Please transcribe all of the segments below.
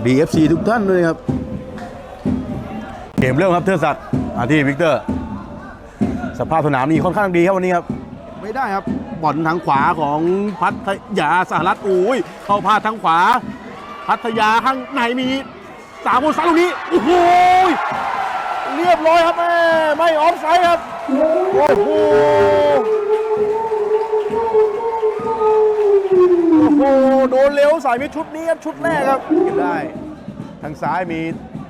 วัสดี FC ทุกท่านด้วยครับ เกมเริ่มครับเทอศักดิ์มาที่วิกเตอร์ สภาพสนามนี่ค่อนข้างดีครับวันนี้ครับ ไม่ได้ครับบอลทางขวาของพัทยาสหรัฐอุ้ยเข้าพาดทางขวา พัทยาข้างในมีสามคนซ้ายตรงนี้โอ้โหเรียบร้อยครับแม่ไม่ออฟไซด์ครับโอ้โห นเร็วสายมิดชุดนี้ครับชุดแรกครับเก็บได้ ทางซ้ายมี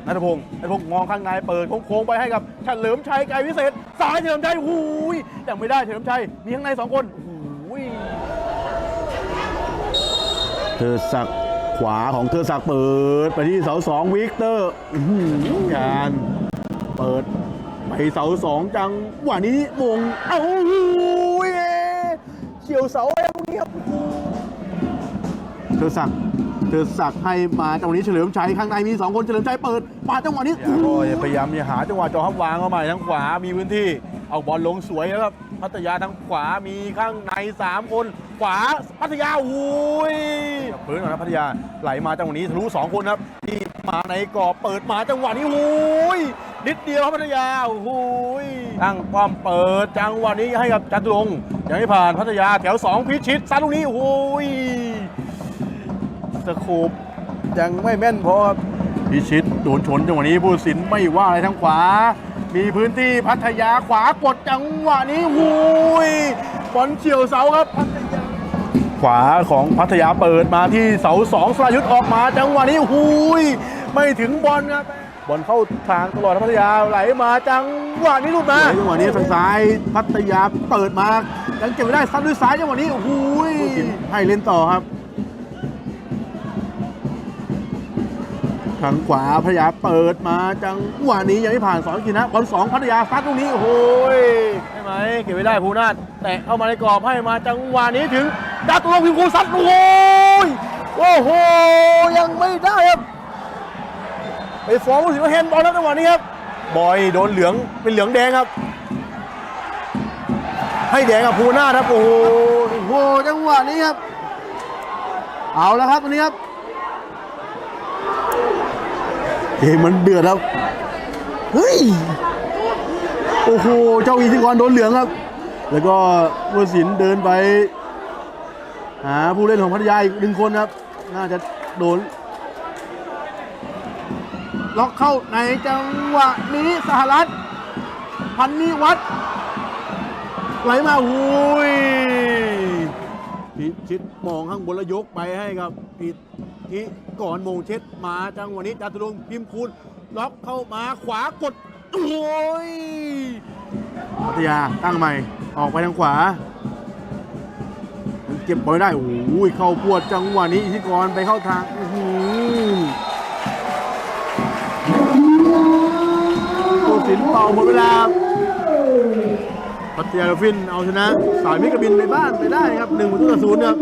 นัทพงศ์นัทพงศ์มองข้างในเปิดโค้งไปให้กับเฉลิมชัยไกรวิเศษสายเฉลิมชัยหูยยังไม่ได้เฉลิมชัยมีข้างในสองคนหูยเธอสักขวาของเธอสักเปิดไปที่เสาสองวิกเตอร์การเปิดไปเสาสองจังหวะนี้มงเอ้าหูยเฉียวเสาอะไรพวกนี้ครับ เธอสักเธอสักให้มาจังหวะนี้เฉลิมชัยข้างในมี2คนเฉลิมชัยเปิดมาจังหวะนี้พยายามจะหาจังหวะจอฮับวางเข้ามาทางขวามีพื้นที่เอาบอลลงสวยแล้วครับพัทยาทางขวามีข้างใน 3 คน ขวาพัทยาอุ้ยพื้นก่อนนะพัทยาไหลมาจังหวะนี้ทะลุ2คนครับที่มาในกรอบเปิดมาจังหวะนี้อุ้ยนิดเดียวครับพัทยาโอ้ยตั้งป้อมเปิดจังหวะนี้ให้กับจัตุรงยังไม่ผ่านพัทยาแถวสองพิชิตซัดลูกนี้โอ้ย สคูปยังไม่แม่นพอครับพิชิตโดนชนจังหวะนี้ผู้สินไม่ว่าอะไรทั้งขวา มีพื้นที่พัทยาขวากดจังหวะนี้หุยบอลเฉียวเสาครับพัทยาขวาของพัทยาเปิดมาที่เสาสองสรายุทธออกมาจังหวะนี้หุยไม่ถึงบอลครับบอลเข้าทางตลอดพัทยาไหลมาจังหวะนี้ลูกมาจังหวะนี้ทางซ้ายพัทยาเปิดมายังเก็บไม่ได้ซ้ำด้วยซ้ายจังหวะนี้หุยให้เล่นต่อครับ ทางขวาพัทยาเปิดมาจังหวะนี้ยังไม่ผ่านสองกินะบอลสองพัทยาซัดตรงนี้โอ้โหยใช่ไหมเก็บไม่ได้ภูนาถแตะเข้ามาในกรอบให้มาจังหวะนี้ถึงดักตัวพิมพ์คูซัดโอ้โหยโอ้โหยังไม่ได้ครับไปฟ้องผู้สินว่าเฮนบอลแล้วจังหวะนี้ครับบอยโดนเหลืองเป็นเหลืองแดงครับ ให้แดงกับภูนาถครับโอ้โหโอ้โหจังหวะนี้ครับ เอาแล้วครับตอนนี้ครับ เกมมันเดือดครับ เฮ้ย โอ้โห เจ้าอิทธิกรโดนเหลืองครับ แล้วก็ผู้สินเดินไป หาผู้เล่นของพัทยาอีกหนึ่งคนครับ น่าจะโดน ล็อกเข้าในจังหวะนี้สหรัฐ พันนิวัฒน์ไหลมาหุย พิชิตมองข้างบนแล้วยกไปให้ครับผิดที่ก่อนโมงเช็ดมาจังหวะนี้จาตุรงพิมพ์คูณล็อกเข้ามาขวากดโอ้ยพัทยาตั้งใหม่ออกไปทางขวาเก็บบอลได้โอ้ยเข้าปวดจังหวะนี้อิทธิกรไปเข้าทางอื้อหือผู้สินต่อหมดเวลา พัทยาดอลฟินเอาชนะ สายมิกกบินในบ้านไปได้ครับหนึ่งประตูต่อศูนย์ครับ